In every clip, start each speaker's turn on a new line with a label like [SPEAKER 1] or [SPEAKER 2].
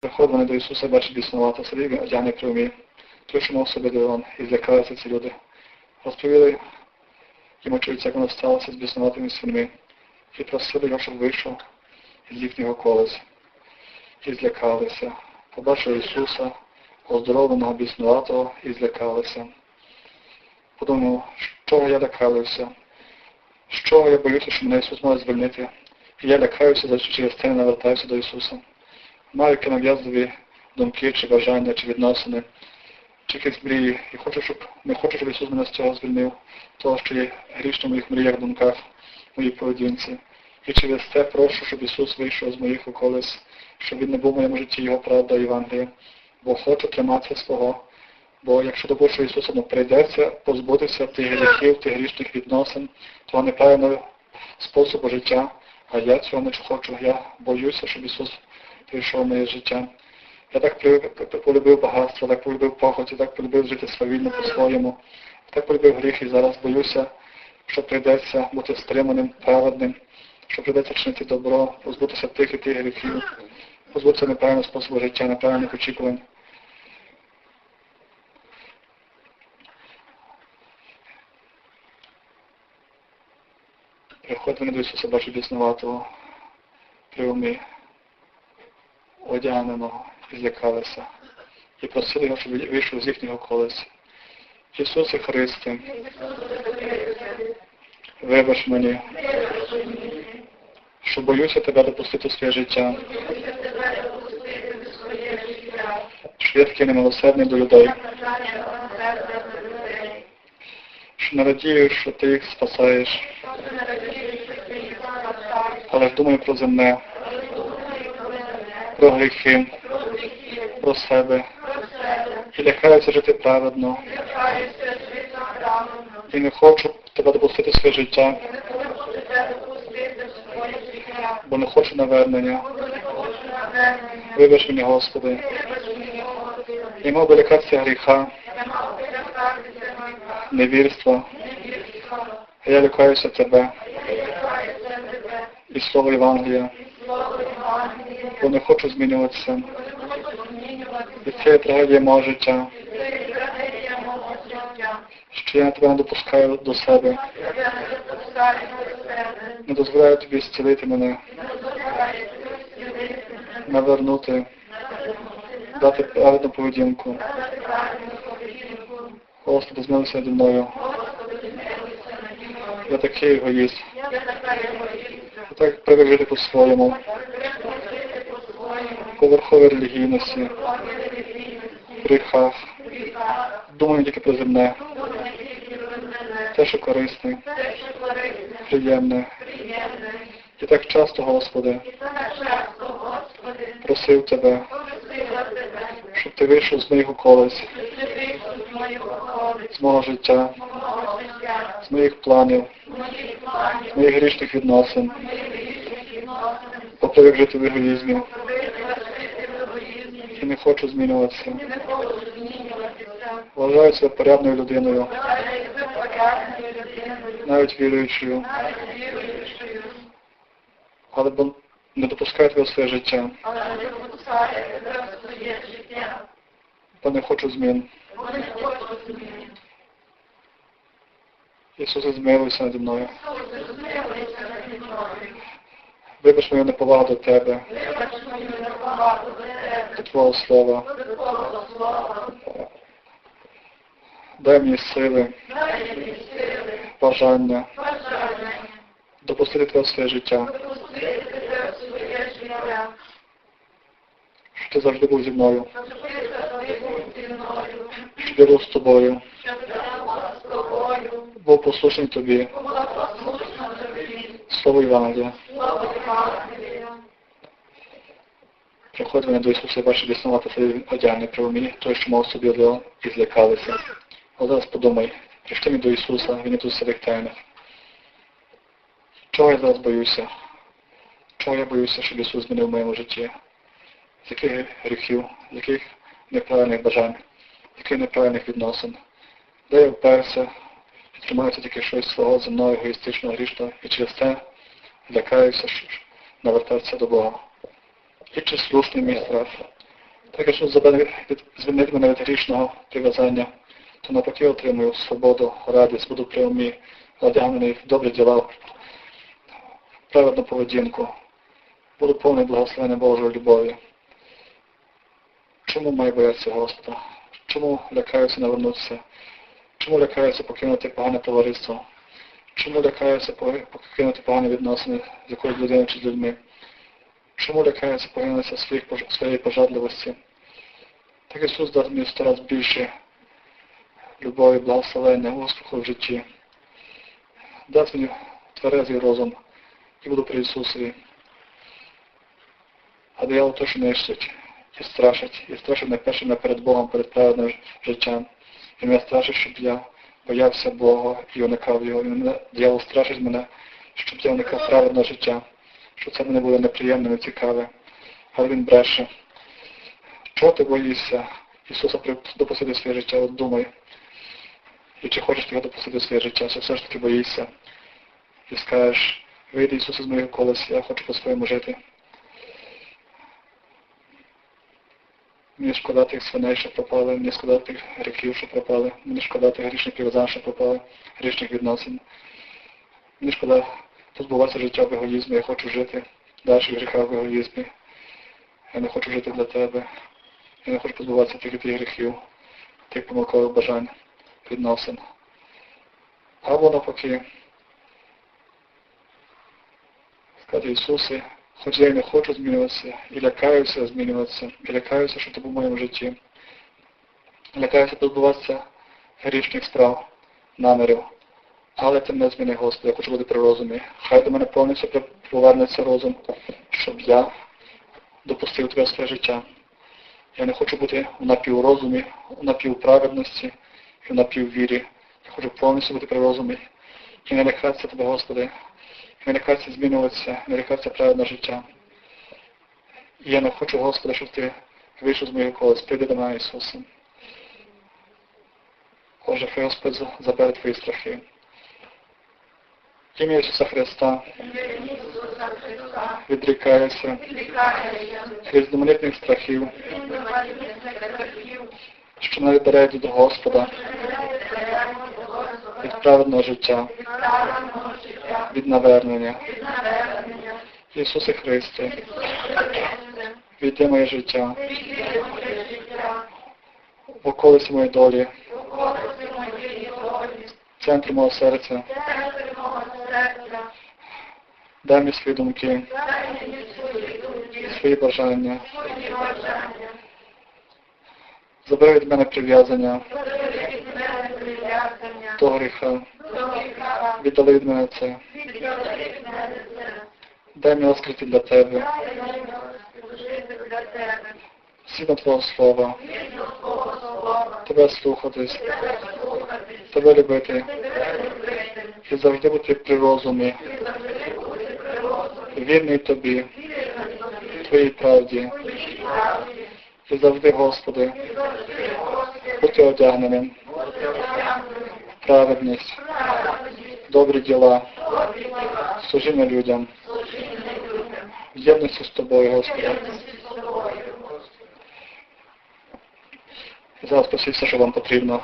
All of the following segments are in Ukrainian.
[SPEAKER 1] Приходили до Ісуса, бачить біснувати, собі одягне що мав собі диван, і злякалися ці люди. Розповіли йому чують, як воно сталося з біснуватими свиньми. І просили його, щоб вийшов з їхнього колеса. І злякалися. Побачили Ісуса, оздоровленого біснуватого, і злякалися. Подумав, чого я лякався? З чого я боюся, що мене Ісус може звільнити? І я лякаюся, за що через це не навертаюся до Ісуса. Маю які нав'язливі думки, чи бажання, чи відносини, чи якісь мрії. І хочу, щоб не хочу, щоб Ісус мене з цього звільнив, того, що є грішно в моїх мріях, думках, моїй поведінці. І через це прошу, щоб Ісус вийшов з моїх околиць, щоб Він не був в моєму житті Його правда Євангелія. Бо хочу триматися свого. Бо якщо до Божого Ісуса ну, прийдеться позбутися тих гріхів, тих грішних відносин, того неправильного способу життя, а я цього не хочу. Я боюся, щоб Ісус прийшов в моє життя. Я так полюбив багатство, так полюбив похоть, я так полюбив жити свавільно по-своєму, так полюбив гріх і зараз боюся, що прийдеться бути стриманим, праведним, що прийдеться чинити добро, позбутися тих і тих гріхів, позбутися неправильного способу життя, неправильних очікувань. Приходили до Ісуса бачу біснуватого при умі, одягненого, злякалися, і просили його, щоб вийшов з їхнього колеса. Ісусе Христе, вибач мені, що боюся тебе допустити в своє життя, що я такий немилосердний до людей, що не радію, що ти їх спасаєш, але ж думаю про земне, про гріхи, про себе, і лякаюся жити праведно, і не хочу тебе допустити своє життя, бо не хочу навернення. Вибач мені, Господи, і мав би лякатися гріха, невірства, я лякаюся Тебе. І Слово Євангелія, бо не хочу змінюватися. І це є трагедія мого життя, що я тебе не допускаю до себе, не дозволяю тобі зцілити мене, навернути, дати праведну поведінку. Господи, змилися наді мною. Я такий егоїст. Я так привик жити по-своєму, по релігійності, гріхах. Думаю тільки про земне. Те, що корисне, приємне. І так часто, Господи, просив Тебе, щоб Ти вийшов з моїх околиць, з мого життя, з моїх планів, з моїх грішних відносин, бо привик жити в егоїзмі не хочу змінюватися. Вважаю себе порядною людиною, навіть віруючою, але бо не допускаю тебе в своє життя, бо не хочу змін. Ісусе, змилуйся наді мною. Вибач мою неповагу до Тебе, Твого Слова. Дай мені сили, бажання допустити Тебе в своє життя, щоб Ти завжди був зі мною, щоб я був з тобою, був послушний Тобі, Слово Євангелія. Приходили до Ісуса, бачили біснувати собі одягне при той, що мав собі одяг, і злякалися. Але зараз подумай, прийшли ми до Ісуса, Він і тут серед тайних. Чого я зараз боюся? Чого я боюся, щоб Ісус змінив в моєму житті? З яких гріхів, з яких неправильних бажань, з яких неправильних відносин? Де я вперся, і тримаюся тільки щось свого земного, егоїстичного, грішного, і через це лякаюся що ж, навертатися до Бога. І чи слушний мій страх, Так якщо звільнити мене від грішного прив'язання, то навпаки отримую свободу, радість, буду при умі, одягнений в добрі діла, праведну поведінку, буду повний благословення Божої любові. Чому маю боятися Господа? Чому лякаюся навернутися? Чому лякаюся покинути погане товариство? Чому лякаюся покинути погані відносини з якоюсь людиною чи з людьми? Чому лякаюся погинутися своїх, своєї пожадливості? Так Ісус дасть мені сто раз більше любові, благословення, успіху в житті. Дасть мені тверезий розум і буду при Ісусові. А диявол що нищить і страшить. І страшить найперше не перед Богом, перед праведним життям. І мене страшить, щоб я боявся Бога і уникав його. І мене, диявол страшить мене, щоб я уникав праведного життя, що це мене було неприємне, цікаве. Але він бреше. Чого ти боїшся Ісуса допустити своє життя? От думай. І чи хочеш ти його допустити своє життя, чи все ж таки боїшся. І скажеш, вийди Ісус з моєї колесі, я хочу по-своєму жити. Мені шкода тих свиней, що пропали, мені шкода тих гріхів, що пропали, мені шкода тих грішних прив'язань, що пропали, грішних відносин. Мені шкода позбуватися життя в егоїзмі, я хочу жити далі в гріхах в егоїзмі. Я не хочу жити для тебе. Я не хочу позбуватися тих тих гріхів, тих помилкових бажань, відносин. Або навпаки, сказати Ісусе, Хоч я і не хочу змінюватися, і лякаюся змінюватися, і лякаюся, що ти був в моєму житті. Лякаюся позбуватися грішних справ, намірів. Але ти не зміни, Господи, я хочу бути при розумі. Хай до мене повністю повернеться розум, щоб я допустив тебе своє життя. Я не хочу бути в напіврозумі, в напівправедності і в напіввірі. Я хочу повністю бути при розумі і не лякатися тебе, Господи, не лякатися змінюватися, не лякатися правильне життя. І я не хочу, Господи, щоб Ти вийшов з моєї колес. Прийди до мене, Ісусе. Боже, хай Господь забере Твої страхи. Ім'я Ісуса Христа відрікається різноманітних страхів, що навіть бере до Господа від праведного життя, від навернення. Ісусе Христе, війди моє життя, в околиці моєї долі, в центрі мого серця. Дай мені свої думки, свої бажання. Забери від мене прив'язання до гріха. Віддали від мене це. Дай мені розкриті для тебе. Сіна Твого Слова. Тебе слухатись. Тебе любити. І завжди бути при розумі. Вірний тобі. Твоїй правді. І завжди, Господи, бути одягненим. Праведність, добрі діла, служіння людям, в єдності з тобою, Господи. Зараз просив все, що вам потрібно.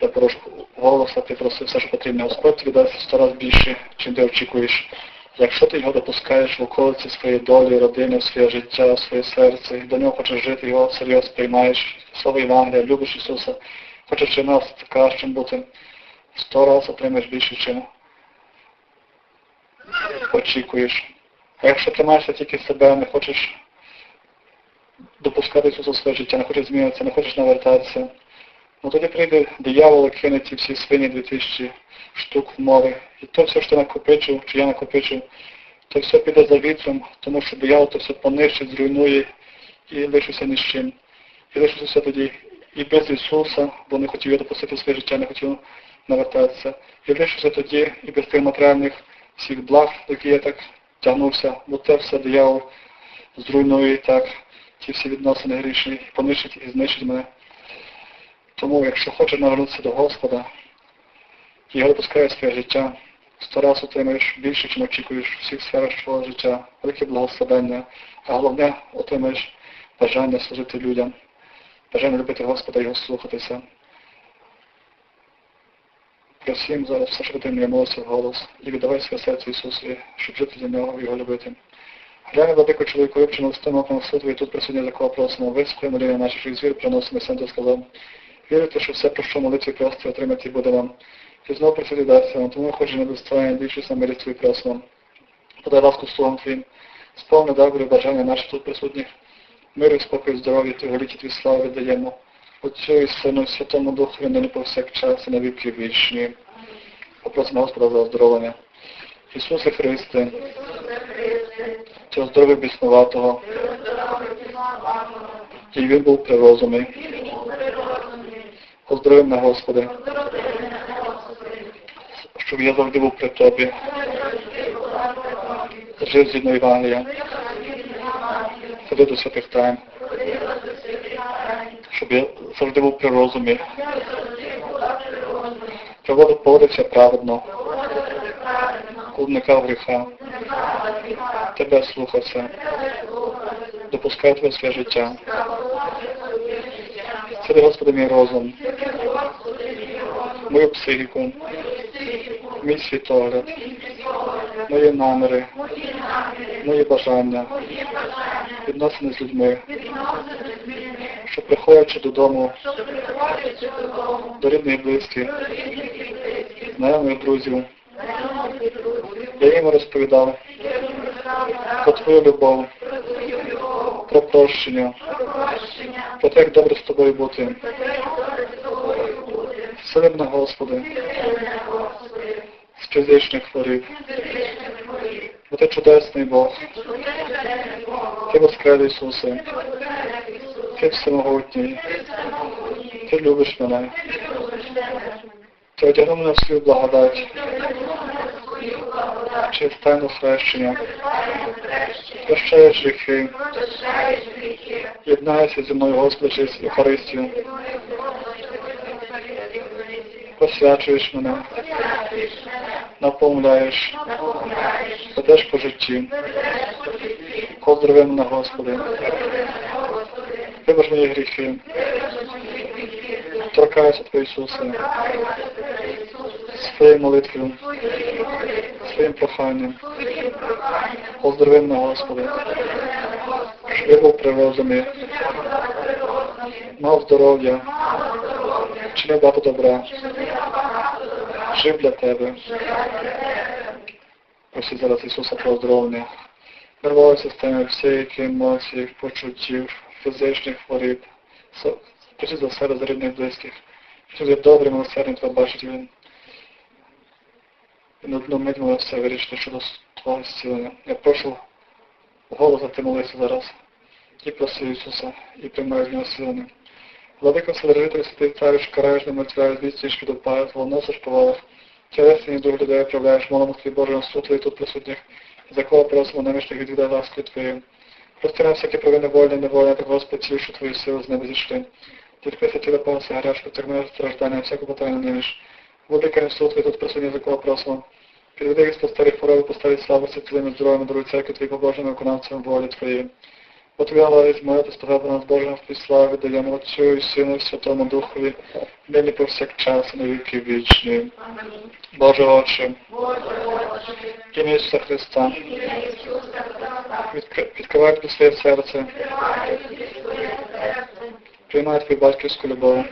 [SPEAKER 1] Я прошу голоса, ти проси все, що потрібно. Господь тобі дасть сто разів більше, чим ти очікуєш. Якщо ти його допускаєш в околиці своєї долі, родини, своє життя, своє серце, до нього хочеш жити, його серйозно приймаєш, слово Євангелія, любиш Ісуса, хочеш чи нас кращим бути, сто разів отримаєш більше, чим очікуєш. А якщо тримаєшся тільки себе, не хочеш допускати Ісуса в своє життя, не хочеш змінитися, не хочеш навертатися, ну тоді прийде диявол кине ці всі свині 2000 штук в море. І то все, що накопичив, чи я накопичив, то все піде за вітром, тому що диявол то все понищить, зруйнує і лишився ні з чим. І лишився тоді і без Ісуса, бо не хотів я допустити своє життя, не хотів навертатися. І лишився тоді і без тих матеріальних всіх благ, які я так тягнувся, бо це все диявол зруйнує так, ті всі відносини грішні, понищить і знищить мене. Тому, якщо хочеш навернутися до Господа, його допускає своє життя, сто раз отримаєш більше, чим очікуєш в всіх сферах свого життя, велике благословення, а головне отримаєш бажання служити людям, бажання любити Господа і його слухатися. Просім зараз все, що ти мені молиться в голос, і віддавай своє серце Ісусові, щоб жити для нього і його любити. Глянь, владико чоловіку вивчено установком суду, і тут присутні за кого просимо, вислухай моління наших звір, приносимо сам сказав. Вірите, що все, про що молитві просто отримати буде вам. І знову присуді дасться вам, тому хоч і недостояння більшість на милість твої просимо. Подай ласку слугам твоїм, сповни добрі бажання наших тут присутніх. Миру спокою, здоров'я, Твого літі Твій славу віддаємо. Отцю і Сину, і Святому Духу, нині повсякчас, і на віки вічні. Попросимо Господа за оздоровлення. Ісусе Христе, цього здоров'я біснуватого, і він був при розумі. Оздорови мене, Господи, щоб я завжди був при Тобі. Жив згідно Євангелія. Ходи до святих тайн. Щоб я завжди був при розумі. Проводив поводився праведно. Уникав гріха. Тебе слухався. Допускай твоє своє життя. Це Господи мій розум. Мою психіку. Мій світогляд. Мої наміри. Мої бажання. Відносини з людьми. Що приходячи додому до рідних близьких, знайомих друзів, я їм розповідав про Твою любов, про прощення, те, як добре з тобою бути. Сили Господи, з фізичних хворіб. Бо ти чудесний Бог. Ти воскрес Ісусе. Ти всемогутній. Ти любиш мене. Ти одягнув мене в свою благодать. Через тайну хрещення. Прощаєш гріхи. Єднаєшся зі мною, Господи, через Євхаристію. Посвячуєш мене. Наповняєш. Ведеш по житті. Поздрави мене, Господи. Вибач мої гріхи. Торкайся Твої Ісусе. Своєю молитвою. Своїм проханням. Поздрави мене, Господи. Щоб я був. Мав здоров'я. Чинив багато добра. Жив для Тебе. Просить зараз Ісуса про оздоровлення. Нервової системи, всіх емоцій, почуттів, фізичних хворіб. Просить за себе, за рідних близьких. Що є добрим, милосердним, Тебе бачить Він. Одну мить все вирішити щодо Твого зцілення. Я прошу голос за ти молися зараз. І проси Ісуса, і приймаю з нього зцілення. Владико Вседержитель, святий цариш, караєш, не мертвяєш, звістиш, підопаєш, волносиш повалих. Тілесні дух людей управляєш, молимо Твій Боже, суд Твій тут присутніх, за кого просимо намішних відвідай ласки Твої. Прости нам всякі провини вольні, невольні, так Господь, цілющу Твою силу з неба зійшли. Тільки тіло повністю гаряш, потягни страждання, всяку потайну неміж. Владика суд Твій тут присутніх, за кого просимо. Їх з старих хвороби, поставить славу цілими здоровими, даруй церкви Твій побожним виконавцям волі Твоя ладить моя, ти сподобала нас Божим в славі, даємо Отцю і Сину і Святому Духові, нині повсякчас, на віки вічні. Боже Отче, ім'я Ісуса Христа, відкри- відкривай тобі своє серце, приймай твою батьківську любов,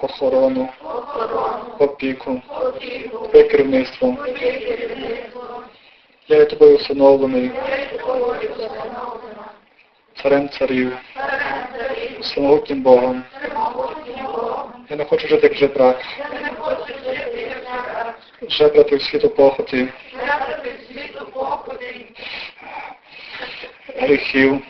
[SPEAKER 1] охорону, опіку, твоє керівництво. Я є тобою усиновлений, царем царів, всемогутнім Богом. Я не хочу жити як жебрак, жебрати в світу похоті, гріхів,